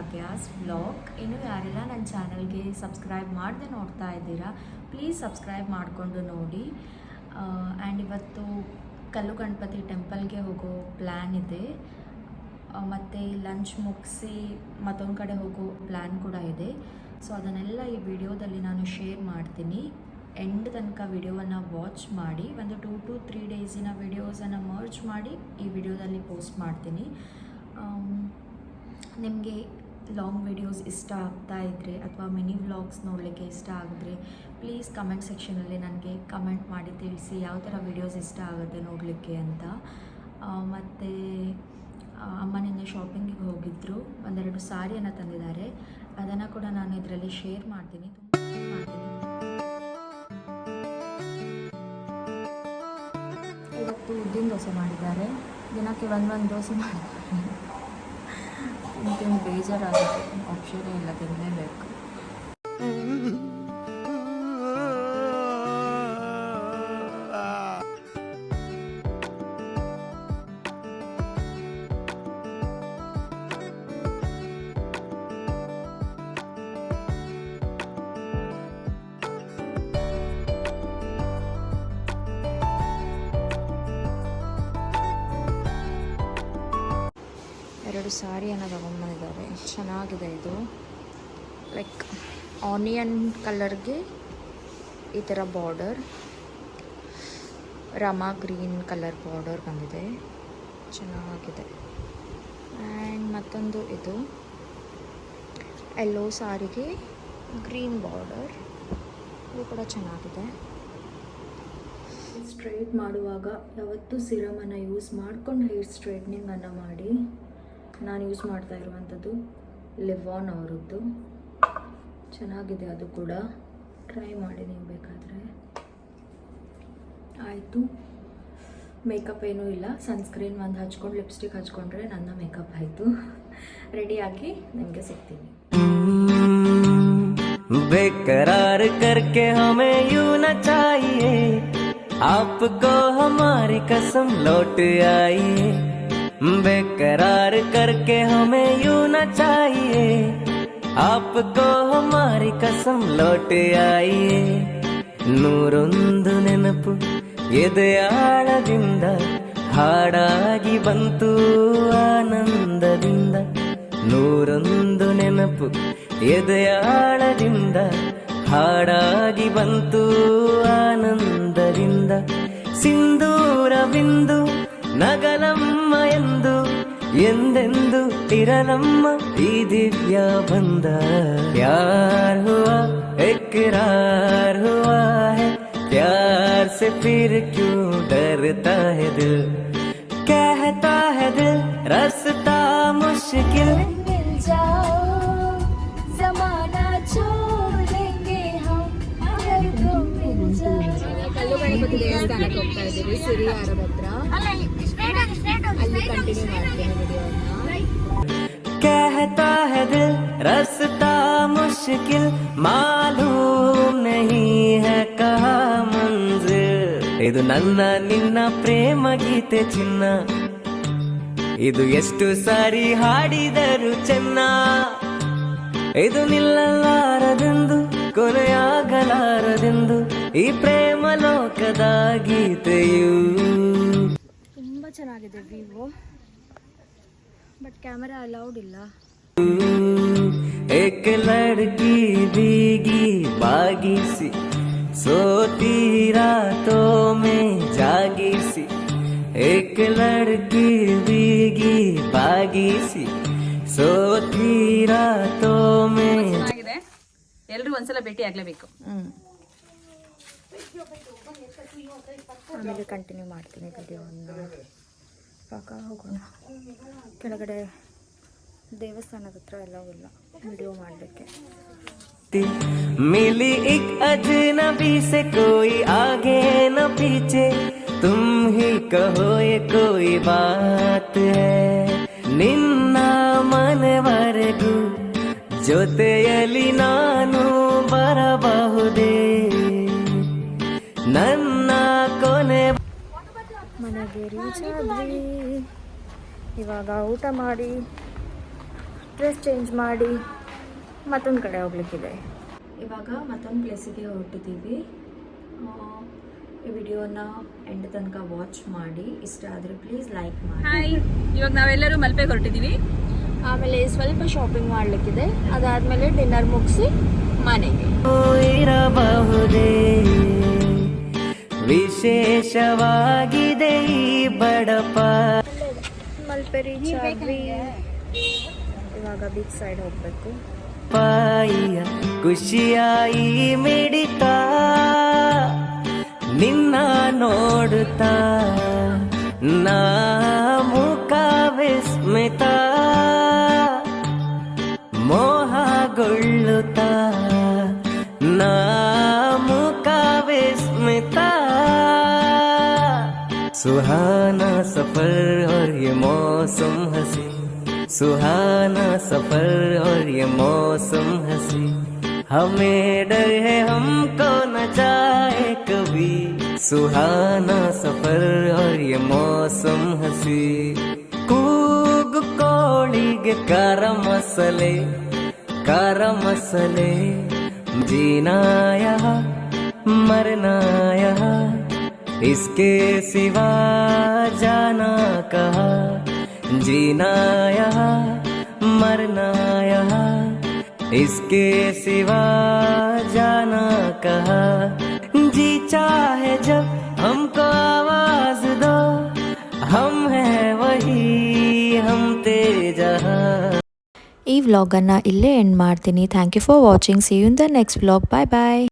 ಇದ್ದೀರಾ ನನ್ನ ಚಾನಲ್ಗೆ ಸಬ್ಸ್ಕ್ರೈಬ್ ಮಾಡದೆ ನೋಡ್ತಾ ಇದ್ದೀರಾ ಪ್ಲೀಸ್ ಸಬ್ಸ್ಕ್ರೈಬ್ ಮಾಡಿಕೊಂಡು ನೋಡಿ. ಆ್ಯಂಡ್ ಇವತ್ತು ಕಲ್ಲು ಗಣಪತಿ ಟೆಂಪಲ್ಗೆ ಹೋಗೋ ಪ್ಲ್ಯಾನ್ ಇದೆ. ಮತ್ತು ಲಂಚ್ ಮುಗಿಸಿ ಮತ್ತೊಂದು ಕಡೆ ಹೋಗೋ ಪ್ಲ್ಯಾನ್ ಕೂಡ ಇದೆ. ಸೊ ಅದನ್ನೆಲ್ಲ ಈ ವಿಡಿಯೋದಲ್ಲಿ ನಾನು ಶೇರ್ ಮಾಡ್ತೀನಿ. ಎಂಡ್ ತನಕ ವಿಡಿಯೋವನ್ನು ವಾಚ್ ಮಾಡಿ, ಒಂದು ಟೂ ಟು ತ್ರೀ ಡೇಸಿನ ವಿಡಿಯೋಸನ್ನು ಮರ್ಜ್ ಮಾಡಿ ಈ ವಿಡಿಯೋದಲ್ಲಿ ಪೋಸ್ಟ್ ಮಾಡ್ತೀನಿ. ನಿಮಗೆ ಲಾಂಗ್ ವಿಡಿಯೋಸ್ ಇಷ್ಟ ಆಗ್ತಾ ಇದ್ದರೆ ಅಥವಾ ಮಿನಿ ವ್ಲಾಗ್ಸ್ ನೋಡಲಿಕ್ಕೆ ಇಷ್ಟ ಆಗಿದ್ರೆ ಪ್ಲೀಸ್ ಕಮೆಂಟ್ ಸೆಕ್ಷನಲ್ಲಿ ನನಗೆ ಕಮೆಂಟ್ ಮಾಡಿ ತಿಳಿಸಿ ಯಾವ ಥರ ವಿಡಿಯೋಸ್ ಇಷ್ಟ ಆಗುತ್ತೆ ನೋಡಲಿಕ್ಕೆ ಅಂತ. ಮತ್ತು ಅಮ್ಮ ನಿನ್ನೆ ಶಾಪಿಂಗಿಗೆ ಹೋಗಿದ್ದರು ಒಂದೆರಡು ಸಾರಿಯನ್ನು ತಂದಿದ್ದಾರೆ. ಅದನ್ನು ಕೂಡ ನಾನು ಇದರಲ್ಲಿ ಶೇರ್ ಮಾಡ್ತೀನಿ. ತುಂಬ ಇವತ್ತು ಉದ್ದಿನ ದೋಸೆ ಮಾಡಿದ್ದಾರೆ. ದಿನಕ್ಕೆ ಒಂದು ಒಂದು ದೋಸೆ ಮಾಡಿದ್ದಾರೆ. 이건 레이저라는 게 어필이 라겠네, 맥. ಸಾರಿಯನ್ನು ತಗೊಂಬಂದಿದ್ದಾರೆ ಚೆನ್ನಾಗಿದೆ ಇದು. ಲೈಕ್ ಆನಿಯನ್ ಕಲರ್ಗೆ ಈ ಥರ ಬಾರ್ಡರ್ ರಮಾ ಗ್ರೀನ್ ಕಲರ್ ಬಾರ್ಡರ್ ಬಂದಿದೆ. ಚೆನ್ನಾಗಿದೆ. ಆ್ಯಂಡ್ ಮತ್ತೊಂದು ಇದು. ಎಲ್ಲೋ ಸಾರಿಗೆ ಗ್ರೀನ್ ಬಾರ್ಡರ್ ಇದು ಕೂಡ ಚೆನ್ನಾಗಿದೆ. ಸ್ಟ್ರೈಟ್ ಮಾಡುವಾಗ ಯಾವತ್ತೂ ಸಿರಮನ್ನು ಯೂಸ್ ಮಾಡ್ಕೊಂಡು ಹೇರ್ ಸ್ಟ್ರೈಟ್ನಿಂಗನ್ನು ಮಾಡಿ. ನಾನು ಯೂಸ್ ಮಾಡ್ತಾ ಇರುವಂಥದ್ದು ಲಿವಾನ್ ಅವರದ್ದು ಚೆನ್ನಾಗಿದೆ ಅದು ಕೂಡ ಟ್ರೈ ಮಾಡಿ ನೀವು ಬೇಕಾದರೆ ಆಯಿತು ಮೇಕಪ್ ಏನೂ ಇಲ್ಲ ಸನ್ಸ್ಕ್ರೀನ್ ಒಂದು ಹಚ್ಕೊಂಡು ಲಿಪ್ಸ್ಟಿಕ್ ಹಚ್ಕೊಂಡ್ರೆ ನನ್ನ ಮೇಕಪ್ ಆಯಿತು ರೆಡಿಯಾಗಿ ನಿಮಗೆ ಸಿಗ್ತೀನಿ बेकरार करके हमें यूं न चाहिए आपको हमारी कसम लौट आइए बेकरार करके हमें यूं न चाहिए आपको हमारी कसम लौट आइए ನೂರೊಂದು ನೆನಪು ಎದೆಯಾಳದಿಂದ ಹಾಡಾಗಿ ಬಂತು ಆನಂದದಿಂದ ನೂರೊಂದು ನೆನಪು ಎದೆಯಾಳದಿಂದ ಹಾಡಾಗಿ ಬಂತು ಆನಂದದಿಂದ ಸಿಂಧೂರ ಬಿಂದು ನಗಲಮ್ಮ ಎಂದು ಎಂದೆಂದು ಇರಲಮ್ಮ ಈ ದಿವ್ಯ ಬಂದ. ಯಾರ್ ಹುವಾ ಇಕರಾರ್ ಹುವಾ है प्यार से फिर क्यों डरता है दिल कहता है दिल रास्ता मुश्किल मिल जाओ जमाना छोड़ेंगे हम अगर तुम मिल जाओ ಕಲ್ಲುಗಣಪತಿ ದೇವಸ್ಥಾನಕ್ಕೆ ಹೋಗ್ತಾ ಇದ್ದೀವಿ ಸಿರಿಯಾರ ಹತ್ರ. ಅಲ್ಲಿ ಕಂಟಿನ್ಯೂ ಮಾಡ್ತೀನಿ ವಿಡಿಯೋನ कहता है दिल रास्ता मुश्किल मालूम नहीं है कहा मंजिल ಇದು ನನ್ನ ನಿನ್ನ ಪ್ರೇಮ ಗೀತೆ ಚಿನ್ನ ಇದು ಎಷ್ಟು ಸಾರಿ ಹಾಡಿದರು ಚೆನ್ನ ಇದು ನಿಲ್ಲಲಾರದೆಂದು ಕೊನೆಯಾಗಲಾರದೆಂದು ಈ ಪ್ರೇಮ ಲೋಕದ ಗೀತೆಯು ತುಂಬ ಚೆನ್ನಾಗಿದೆ ವಿವೋ ಬಟ್ ಕ್ಯಾಮೆರಾ ಅಲೌಡ್ ಇಲ್ಲ एक लड़की भीगी बागी सी सोती रातों में जागी सी एक लड़की भीगी बागी सी सोती रातों में ಚೆನ್ನಾಗಿದೆ ಎಲ್ಲರೂ ಒಂದ್ಸಲ ಭೇಟಿ ಆಗ್ಲೇಬೇಕು ಆಮೇಲೆ ಕಂಟಿನ್ಯೂ ಮಾಡ್ತೀನಿ ವಿಡಿಯೋವನ್ನು ಇವಾಗ ಹೋಗೋಣ ಕೆಳಗಡೆ ದೇವಸ್ಥಾನದ ಹತ್ರ ಎಲ್ಲವೂ ಇಲ್ಲ ವಿಡಿಯೋ ಮಾಡಲಿಕ್ಕೆ मिली एक अजनबी से कोई आगे न पीछे तुम ही कहो ये कोई बात है ನಿನ್ನ ಮನೆವರೆಗೂ ಜೊತೆಯಲ್ಲಿ ನಾನು ಬರಬಹುದೇ ನನ್ನ ಕೊನೆ ಮನೆಗೆ ರೀಚ್ ಆದ್ವಿ ಇವಾಗ ಊಟ ಮಾಡಿ ಡ್ರೆಸ್ ಚೇಂಜ್ ಮಾಡಿ ಮತ್ತೊಂದು ಕಡೆ ಹೋಗ್ಲಿಕ್ಕಿದೆ. ಇವಾಗ ಮತ್ತೊಂದು ಪ್ಲೇಸಿಗೆ ಹೊರಟಿದ್ದೀವಿ. ಆ, ಈ ವಿಡಿಯೋನ ಎಂಡ್ ತನಕ ವಾಚ್ ಮಾಡಿ. ಇಷ್ಟ ಆದರೆ ಪ್ಲೀಸ್ ಲೈಕ್ ಮಾಡಿ. ಹಾಯ್ ಇವಾಗ ನಾವೆಲ್ಲರೂ ಮಲ್ಪೆ ಹೊರಟಿದ್ದೀವಿ. ಆಮೇಲೆ ಸ್ವಲ್ಪ ಶಾಪಿಂಗ್ ಮಾಡಲಿಕ್ಕಿದೆ. ಅದಾದಮೇಲೆ ಡಿನ್ನರ್ ಮುಗಿಸಿ ಮನೆಗೆ. ಇರಬಹುದೇ? ವಿಶೇಷವಾಗಿದೆ ಈ ಬಡಪ. ಮಲ್ಪೆರಿ ರೀಚ್ ಆದ್ವಿ ಇವಾಗ ಬೀಚ್ ಸೈಡ್ ಹೋಗ್ಬೇಕು. ಪಾಯಿಯ ಖುಷಿಯಾಯಿ ಮಿಡಿತ. ನಿನ್ನ ನೋಡುತ್ತಾ ನಾ ಮುಖ ವಿಸ್ಮಿತ. सुहाना सफर और ये मौसम हंसी सुहाना सफर और ये मौसम हंसी हमें डर है हमको न जाए कभी सुहाना सफर और ये मौसम हंसी ಕೂಗು ಕೋಳಿಗೆ ಕಾರ ಮಸಲೆ ಕಾರ ಮಸಲೆ ಜೀನಾಯ मरना यहाँ इसके सिवा जाना कहा जीना यहाँ मरना यहाँ इसके सिवा जाना कहा जी चाहे जब हमको आवाज दो हम हैं वही हम तेरे जहाँ ಈ ವ್ಲಾಗನ್ನು ಇಲ್ಲೇ ಎಂಡ್ ಮಾಡ್ತೀನಿ thank you for watching see you in the next vlog bye bye